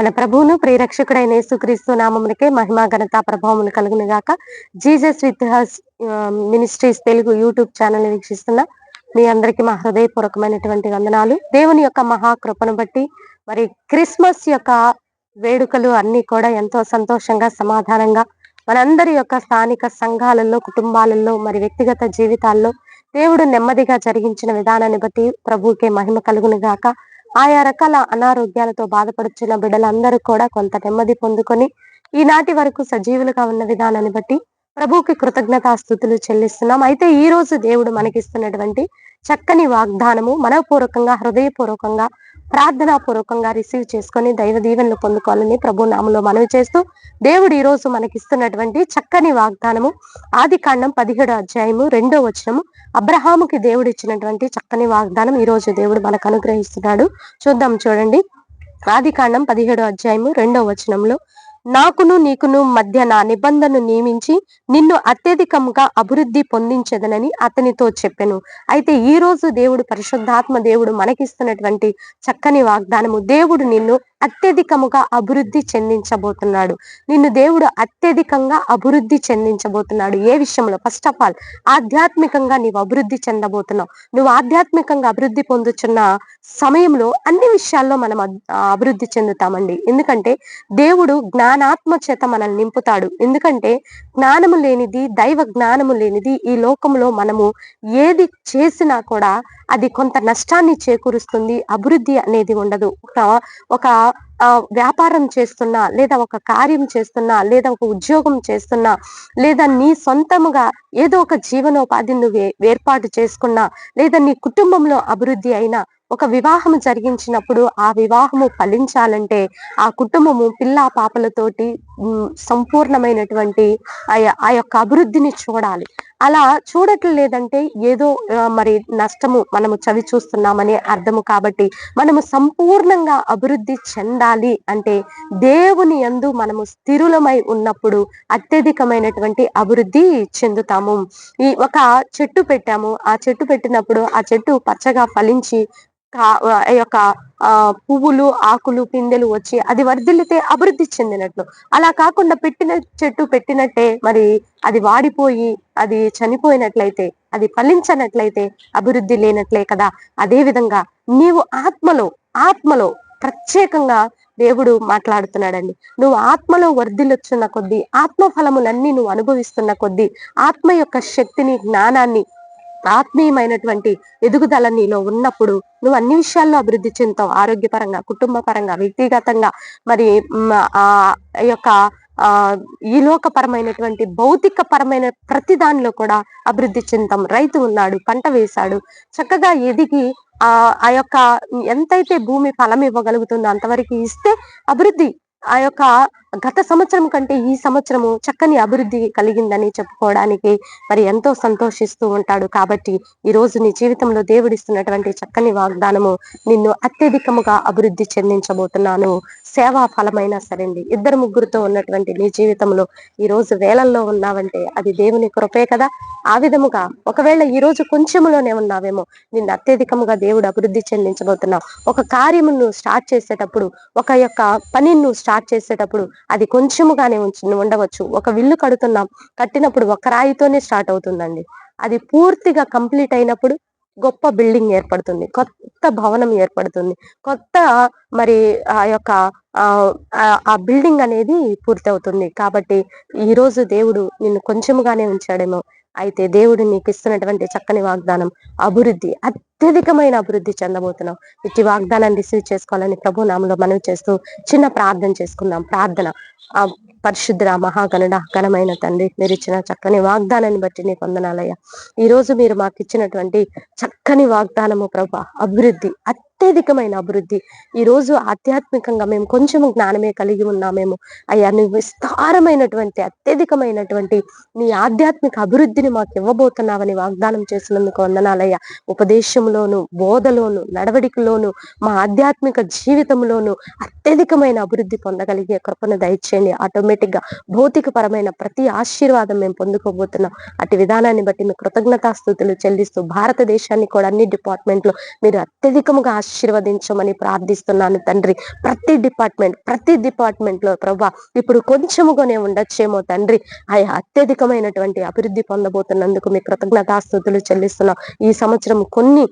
మన ప్రభువును ప్రియరక్షకుడైన యేసుక్రీస్తు నామమునికే మహిమా ఘనత ప్రభావములు కలుగును గాక. Jesus with his ministries Telugu YouTube channel వీక్షిస్తున్న మీ అందరికీ మా హృదయపూర్వకమైనటువంటి వందనాలు. దేవుని యొక్క మహాకృపను బట్టి మరి క్రిస్మస్ యొక్క వేడుకలు అన్ని కూడా ఎంతో సంతోషంగా సమాధానంగా మనందరి యొక్క స్థానిక సంఘాలలో కుటుంబాలలో మరి వ్యక్తిగత జీవితాల్లో దేవుడు నెమ్మదిగా జరిగించిన విధానాన్ని బట్టి ప్రభుకే మహిమ కలుగును గాక. ఆయా రకాల అనారోగ్యాలతో బాధపడుచున్న బిడ్డలందరూ కూడా కొంత నెమ్మది పొందుకొని ఈనాటి వరకు సజీవులుగా ఉన్న విధానాన్ని బట్టి ప్రభువుకి కృతజ్ఞతాస్థుతులు చెల్లిస్తున్నాం. అయితే ఈ రోజు దేవుడు మనకిస్తున్నటువంటి చక్కని వాగ్దానము మనపూర్వకంగా హృదయపూర్వకంగా ప్రార్థనా పూర్వకంగా రిసీవ్ చేసుకొని దైవ దీవెనలు పొందుకోవాలని ప్రభు నామంలో మనవి చేస్తూ దేవుడు ఈ రోజు మనకిస్తున్నటువంటి చక్కని వాగ్దానము ఆది కాండం పదిహేడు అధ్యాయము రెండో వచనము అబ్రహాముకి దేవుడు ఇచ్చినటువంటి చక్కని వాగ్దానం ఈ రోజు దేవుడు మనకు అనుగ్రహిస్తున్నాడు. చూద్దాం చూడండి. ఆది కాండం పదిహేడు అధ్యాయము రెండో వచనంలో నాకును నీకును మధ్య నా నిబంధనను నియమించి నిన్ను అత్యధికంగా అభివృద్ధి పొందించదనని అతనితో చెప్పాను. అయితే ఈ రోజు దేవుడు పరిశుద్ధాత్మ దేవుడు మనకిస్తున్నటువంటి చక్కని వాగ్దానము. దేవుడు నిన్ను అత్యధికముగా అభివృద్ధి చెందించబోతున్నాడు. నిన్ను దేవుడు అత్యధికంగా అభివృద్ధి చెందించబోతున్నాడు. ఏ విషయంలో? ఫస్ట్ ఆఫ్ ఆల్ ఆధ్యాత్మికంగా నీవు అభివృద్ధి చెందబోతున్నావు. నువ్వు ఆధ్యాత్మికంగా అభివృద్ధి పొందుతున్న సమయంలో అన్ని విషయాల్లో మనం అభివృద్ధి చెందుతామండి. ఎందుకంటే దేవుడు జ్ఞానాత్మ చేత మనల్ని నింపుతాడు. ఎందుకంటే జ్ఞానము లేనిది దైవ జ్ఞానము లేనిది ఈ లోకంలో మనము ఏది చేసినా కూడా అది కొంత నష్టాన్ని చేకూరుస్తుంది. అభివృద్ధి అనేది ఉండదు. ఒక ఒక వ్యాపారం చేస్తున్నా లేదా ఒక కార్యం చేస్తున్నా లేదా ఒక ఉద్యోగం చేస్తున్నా లేదా నీ సొంతముగా ఏదో ఒక జీవనోపాధిని నువ్వు ఏర్పాటు చేసుకున్నా లేదా నీ కుటుంబంలో అభివృద్ధి అయినా ఒక వివాహం జరిగించినప్పుడు ఆ వివాహము ఫలించాలంటే ఆ కుటుంబము పిల్ల పాపలతోటి సంపూర్ణమైనటువంటి ఆ ఆ యొక్క అభివృద్ధిని చూడాలి. అలా చూడట్లేదంటే ఏదో మరి నష్టము మనము చవి చూస్తున్నామని అర్థము కాబట్టి మనము సంపూర్ణంగా అభివృద్ధి చెందాలి అంటే దేవుని యందు మనము స్థిరులమై ఉన్నప్పుడు అత్యధికమైనటువంటి అభివృద్ధి చెందుతాము. ఈ ఒక చెట్టు పెట్టాము. ఆ చెట్టు పెట్టినప్పుడు ఆ చెట్టు పచ్చగా ఫలించి యొక్క ఆ పువ్వులు ఆకులు పిందెలు వచ్చి అది వర్ధిల్లితే అభివృద్ధి చెందినట్లు. అలా కాకుండా పెట్టిన చెట్టు పెట్టినట్టే మరి అది వాడిపోయి అది చనిపోయినట్లయితే అది ఫలించనట్లయితే అభివృద్ధి లేనట్లే కదా. అదే విధంగా నీవు ఆత్మలో ఆత్మలో ప్రత్యేకంగా దేవుడు మాట్లాడుతున్నాడండి. నువ్వు ఆత్మలో వర్ధిల్లొచ్చున్న కొద్దీ ఆత్మ ఫలములన్నీ నువ్వు అనుభవిస్తున్న కొద్దీ ఆత్మ యొక్క శక్తిని జ్ఞానాన్ని ఆత్మీయమైనటువంటి ఎదుగుదల నీలో ఉన్నప్పుడు నువ్వు అన్ని విషయాల్లో అభివృద్ధి చెందుతావు. ఆరోగ్యపరంగా కుటుంబ పరంగా వ్యక్తిగతంగా. మరి ఆ యొక్క ఆ ఈ లోకపరమైనటువంటి భౌతిక పరమైన ప్రతి దానిలో కూడా అభివృద్ధి చెందుతాం. రైతు ఉన్నాడు పంట వేశాడు. చక్కగా ఎదిగి ఆ ఆ యొక్క ఎంతైతే భూమి ఫలం ఇవ్వగలుగుతుందో అంతవరకు ఇస్తే అభివృద్ధి ఆ యొక్క గత సంవత్సరం కంటే ఈ సంవత్సరము చక్కని అభివృద్ధి కలిగిందని చెప్పుకోవడానికి మరి ఎంతో సంతోషిస్తూ ఉంటాడు. కాబట్టి ఈ రోజు నీ జీవితంలో దేవుడిస్తున్నటువంటి చక్కని వాగ్దానము నిన్ను అత్యధికముగా అభివృద్ధి చెందించబోతున్నాను. సేవా ఫలమైనా సరేండి. ఇద్దరు ముగ్గురుతో ఉన్నటువంటి నీ జీవితంలో ఈ రోజు వేలల్లో ఉన్నావంటే అది దేవుని కృపే కదా. ఆ విధముగా ఒకవేళ ఈ రోజు కొంచెములోనే ఉన్నావేమో నిన్ను అత్యధికముగా దేవుడు అభివృద్ధి చెందించబోతున్నావు. ఒక కార్యము స్టార్ట్ చేసేటప్పుడు ఒక యొక్క పని స్టార్ట్ చేసేటప్పుడు అది కొంచెముగానే ఉంచు ఉండవచ్చు. ఒక విల్లు కడుతున్నాం కట్టినప్పుడు ఒక రాయితోనే స్టార్ట్ అవుతుందండి. అది పూర్తిగా కంప్లీట్ అయినప్పుడు గొప్ప బిల్డింగ్ ఏర్పడుతుంది. కొత్త భవనం ఏర్పడుతుంది. కొత్త మరి ఆ యొక్క ఆ ఆ- ఆ బిల్డింగ్ అనేది పూర్తి అవుతుంది కాబట్టి ఈ రోజు దేవుడు నిన్ను కొంచెముగానే ఉంచాడేమో. అయితే దేవుడు నీకు ఇస్తున్నటువంటి చక్కని వాగ్దానం అభివృద్ధి అత్యధికమైన అభివృద్ధి చెందబోతున్నాం. ఇట్టి వాగ్దానాన్ని రిసీవ్ చేసుకోవాలని ప్రభు నామంలో మనం చేస్తూ చిన్న ప్రార్థన చేసుకుందాం. ప్రార్థన. ఆ పరిశుద్ధ మహాగణుడ ఘనమైన తండ్రి మీరు ఇచ్చిన చక్కని వాగ్దానాన్ని బట్టి నీకు వందనాలయ్యా. ఈ రోజు మీరు మాకు ఇచ్చినటువంటి చక్కని వాగ్దానము ప్రభా అభివృద్ధి అత్యధికమైన అభివృద్ధి. ఈ రోజు ఆధ్యాత్మికంగా మేము కొంచెం జ్ఞానమే కలిగి ఉన్నామేమో. అయ్యా నువ్వు విస్తారమైనటువంటి అత్యధికమైనటువంటి నీ ఆధ్యాత్మిక అభివృద్ధిని మాకు ఇవ్వబోతున్నావని వాగ్దానం చేసినందుకు వందనాలయ్యా. ఉపదేశంలోను బోధలోను నడవడికలోను మా ఆధ్యాత్మిక జీవితంలోను అత్యధికమైన అభివృద్ధి పొందగలిగే కృపను దయచేయండి. ఆటోమేటిక్గా భౌతిక పరమైన ప్రతి ఆశీర్వాదం మేము పొందుకోబోతున్నాం. అటు విధానాన్ని బట్టి మీ కృతజ్ఞతాస్థుతులు చెల్లిస్తూ భారతదేశాన్ని కూడా అన్ని డిపార్ట్మెంట్లో మీరు అత్యధికముగా ఆశీర్వదించమని ప్రార్థిస్తున్నాను తండ్రి. ప్రతి డిపార్ట్మెంట్ ప్రతి డిపార్ట్మెంట్లో ప్రభా ఇప్పుడు కొంచెముగానే ఉండొచ్చేమో తండ్రి. ఆయా అత్యధికమైనటువంటి అభివృద్ధి పొందబోతున్నందుకు మీ కృతజ్ఞతాస్థుతులు చెల్లిస్తున్నాం. ఈ సంవత్సరం కొన్ని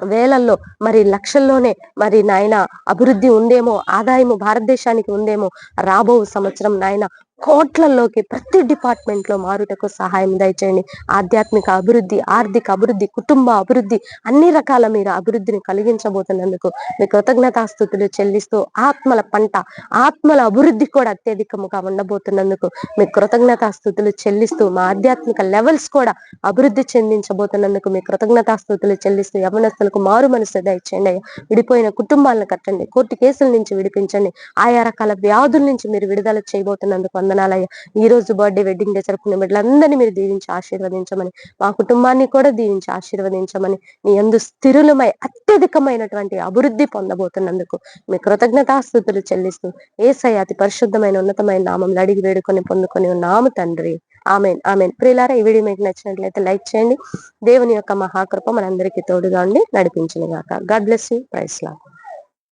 వేలల్లో మరి లక్షల్లోనే మరి నాయన అభివృద్ధి ఉందేమో ఆదాయము భారతదేశానికి ఉందేమో రాబో సంవత్సరం నాయన కోట్లలోకి ప్రతి డిపార్ట్మెంట్లో మారుటకు సహాయం దయచేయండి. ఆధ్యాత్మిక అభివృద్ధి ఆర్థిక అభివృద్ధి కుటుంబ అభివృద్ధి అన్ని రకాల మీరు అభివృద్ధిని కలిగించబోతున్నందుకు మీ కృతజ్ఞతాస్థుతులు చెల్లిస్తూ ఆత్మల పంట ఆత్మల అభివృద్ధి కూడా అత్యధికముగా ఉండబోతున్నందుకు మీ కృతజ్ఞతాస్థుతులు చెల్లిస్తూ మా ఆధ్యాత్మిక లెవెల్స్ కూడా అభివృద్ధి చెందించబోతున్నందుకు మీ కృతజ్ఞతాస్థుతులు చెల్లిస్తూ యవనస్తులకు మారు మనసు దయచేయండి విడిపోయిన కుటుంబాలను కట్టండి. కోర్టు కేసుల నుంచి విడిపించండి. ఆయా రకాల వ్యాధుల నుంచి మీరు విడుదల చేయబోతున్నందుకు వందనాలయ్యా. ఈ రోజు బర్త్డే వెడ్డింగ్ డే జరుపుకునే బిడ్డలందరినీ మీరు దీవించి ఆశీర్వదించమని మా కుటుంబాన్ని కూడా దీవించి ఆశీర్వదించమని మీ అందు స్థిరులమై అత్యధికమైనటువంటి అభివృద్ధి పొందబోతున్నందుకు మీ కృతజ్ఞతాస్థుతులు చెల్లిస్తూ ఏసై అతి పరిశుద్ధమైన ఉన్నతమైన నామంలో అడిగి వేడుకొని పొందుకొని ఉన్నాము తండ్రి. Amen amen. ప్రియులారా ఈ వీడియో మీకు నచ్చినట్లయితే లైక్ చేయండి. దేవుని యొక్క మహాకృప మనందరికీ తోడుగా ఉండి నడిపించిన గాక గాడ్ బ్లెస్ యూ. ప్రైస్ లాగా